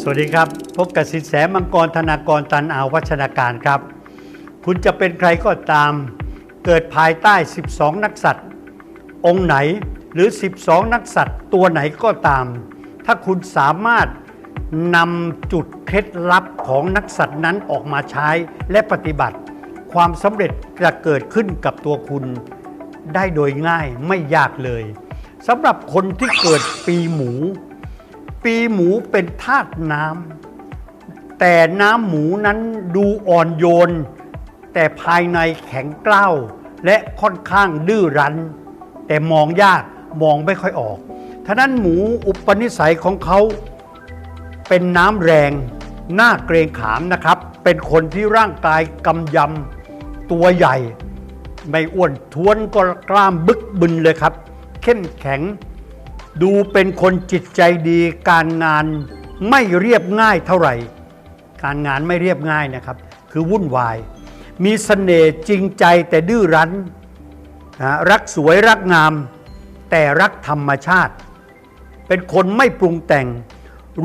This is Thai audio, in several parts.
สวัสดีครับ พบกับสินแสมังกรธนากรตันอาววัชนาการครับ คุณจะเป็นใครก็ตามเกิดภายใต้ 12 นักสัตว์องค์ไหนหรือ 12 นักสัตว์ตัวไหนก็ตาม ถ้าคุณสามารถนำจุดเคล็ดลับของนักสัตว์นั้นออกมาใช้และปฏิบัติ ความสำเร็จจะเกิดขึ้นกับตัวคุณได้โดยง่ายไม่ยากเลยสำหรับคนที่เกิดปีหมู ปีหมูเป็นธาตุน้ำแต่น้ำหมูนั้นดูอ่อนโยน แต่ภายในแข็งกร้าวและค่อนข้างดื้อรั้น แต่มองยากมองไม่ค่อยออกท่านั้นหมูอุปนิสัยของเขาเป็นน้ำแรงหน้าเกรงขามนะครับ เป็นคนที่ร่างกายกำยำตัวใหญ่ ไม่อ้วนท้วนก็กล้ามบึกบึนเลยครับ เข้มแข็ง ดูเป็นคนจิตใจดี การงานไม่เรียบง่ายเท่าไหร่ การงานไม่เรียบง่ายนะครับ คือวุ่นวาย มีสเสน่ห์จริงใจแต่ดื้อรั้นนะรักสวยรักงาม แต่รักธรรมชาติ เป็นคนไม่ปรุงแต่ง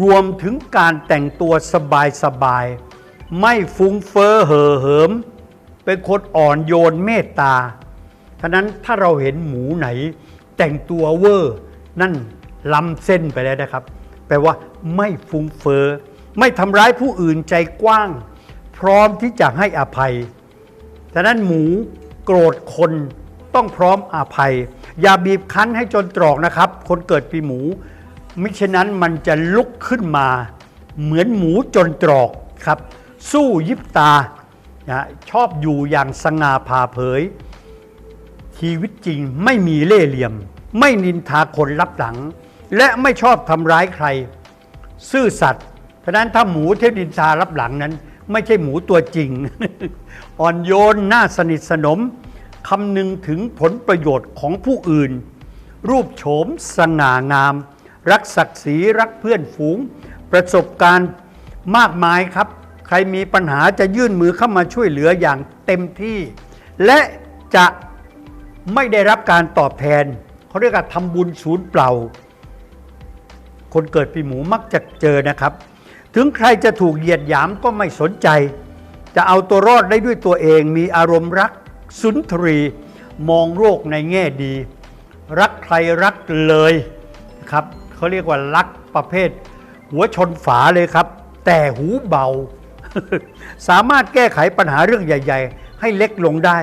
รวมถึงการแต่งตัวสบายสบาย ไม่ฟุ้งเฟ้อเห่อเหิม เป็นคนอ่อนโยนเมตตาฉะนั้นถ้าเราเห็นหมูไหนแต่งตัวเวอร์ นั่นล้ำเส้นไปแล้วนะครับ แปลว่าไม่ฟุ้งเฟอ้อไม่ทำร้ายผู้อื่นใจกว้าง พร้อมที่จะให้อภัยฉะนั้นหมูโกรธคนต้องพร้อมอภัย อย่าบีบคั้นให้จนตรอกนะครับ คนเกิดปีหมู มิฉะนั้นมันจะลุกขึ้นมา เหมือนหมูจนตรอกครับ สู้ยิบตานะชอบอยู่อย่างสง่าผ่าเผย ชีวิตจริงไม่มีเล่ห์เหลี่ยม ไม่นินทาคนรับหลัง และไม่ชอบทำร้ายใคร ซื่อสัตย์เพราะนั้นถ้าหมูเทพนินทารับหลังนั้น ไม่ใช่หมูตัวจริง อ่อนโยนน่าสนิทสนมคำนึงถึงผลประโยชน์ของผู้อื่น รูปโฉมสง่างาม รักศักดิ์ศรีรักเพื่อนฝูง ประสบการณ์มากมายครับ ใครมีปัญหาจะยื่นมือเข้ามาช่วยเหลืออย่างเต็มที่ และจะไม่ได้รับการตอบแทน เขาเรียกว่าทำบุญศูนย์เปล่า คนเกิดปีหมูมักจะเจอนะครับ ถึงใครจะถูกเหยียดหยามก็ไม่สนใจ จะเอาตัวรอดได้ด้วยตัวเองมีอารมณ์รักสุนทรี มองโลกในแง่ดี รักใครรักเลยครับเขาเรียกว่ารักประเภท หัวชนฝาเลยครับ แต่หูเบา สามารถแก้ไขปัญหาเรื่องใหญ่ ๆ ให้เล็กลงได้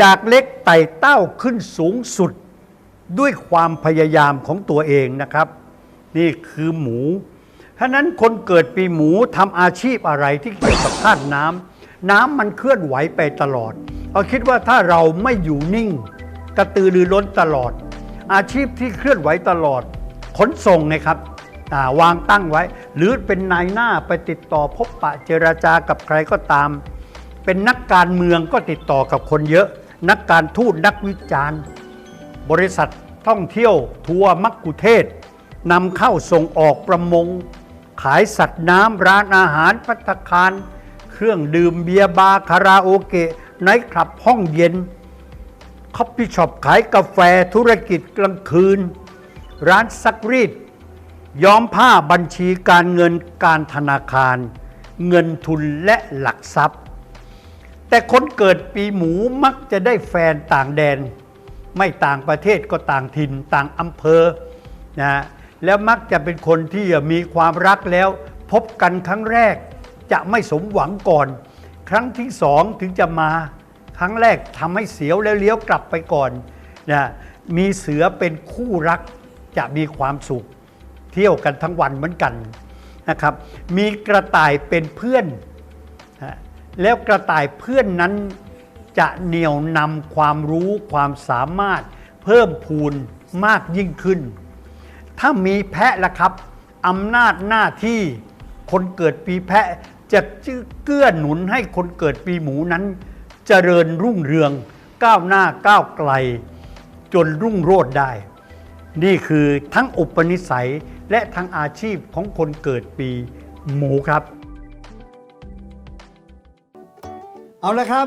จากเล็กไต่เต้าขึ้นสูงสุด ด้วยความพยายามของตัวเองนะครับ นี่คือหมูฉะนั้นคนเกิดปีหมูทำอาชีพอะไรที่เกี่ยวกับธาตุน้ำน้ำมันเคลื่อนไหวไปตลอดเราคิดว่าถ้าเราไม่อยู่นิ่ง กระตือรือร้นตลอด อาชีพที่เคลื่อนไหวตลอด ขนส่งไงครับาวางตั้งไว้ หรือเป็นนายหน้าไปติดต่อพบปะเจราจากับใครก็ตาม เป็นนักการเมืองก็ติดต่อกับคนเยอะ นักการทูตนักวิจารณ์ บริษัทท่องเที่ยวทัวร์มักกุเทศนำเข้าส่งออกประมง ขายสัตว์น้ำร้านอาหารพัตตาคาร เครื่องดื่มเบียร์บาร์คาราโอเกะไนท์คลับห้องเย็นคอฟฟี่ช็อปขายกาแฟธุรกิจกลางคืน ร้านซักรีดย้อมผ้าบัญชีการเงินการธนาคาร เงินทุนและหลักทรัพย์ แต่คนเกิดปีหมูมักจะได้แฟนต่างแดน ไม่ต่างประเทศก็ต่างถิ่นต่างอำเภอนะแล้วมักจะเป็นคนที่มีความรักแล้ว พบกันครั้งแรกจะไม่สมหวังก่อน ครั้งที่สองถึงจะมา ครั้งแรกทำให้เสียวแล้วเลี้ยวกลับไปก่อนนะมีเสือเป็นคู่รักจะมีความสุข เที่ยวกันทั้งวันเหมือนกันนะครับ มีกระต่ายเป็นเพื่อนนะแล้วกระต่ายเพื่อนนั้น จะเหนี่ยวนำความรู้ความสามารถเพิ่มพูนมากยิ่งขึ้น ถ้ามีแพะละครับอำนาจหน้าที่คนเกิดปีแพะจะเกื้อหนุนให้คนเกิดปีหมูนั้น เจริญรุ่งเรืองก้าวหน้าก้าวไกล จนรุ่งโรจน์ได้ นี่คือทั้งอุปนิสัยและทั้งอาชีพของคนเกิดปีหมูครับ เอาละครับ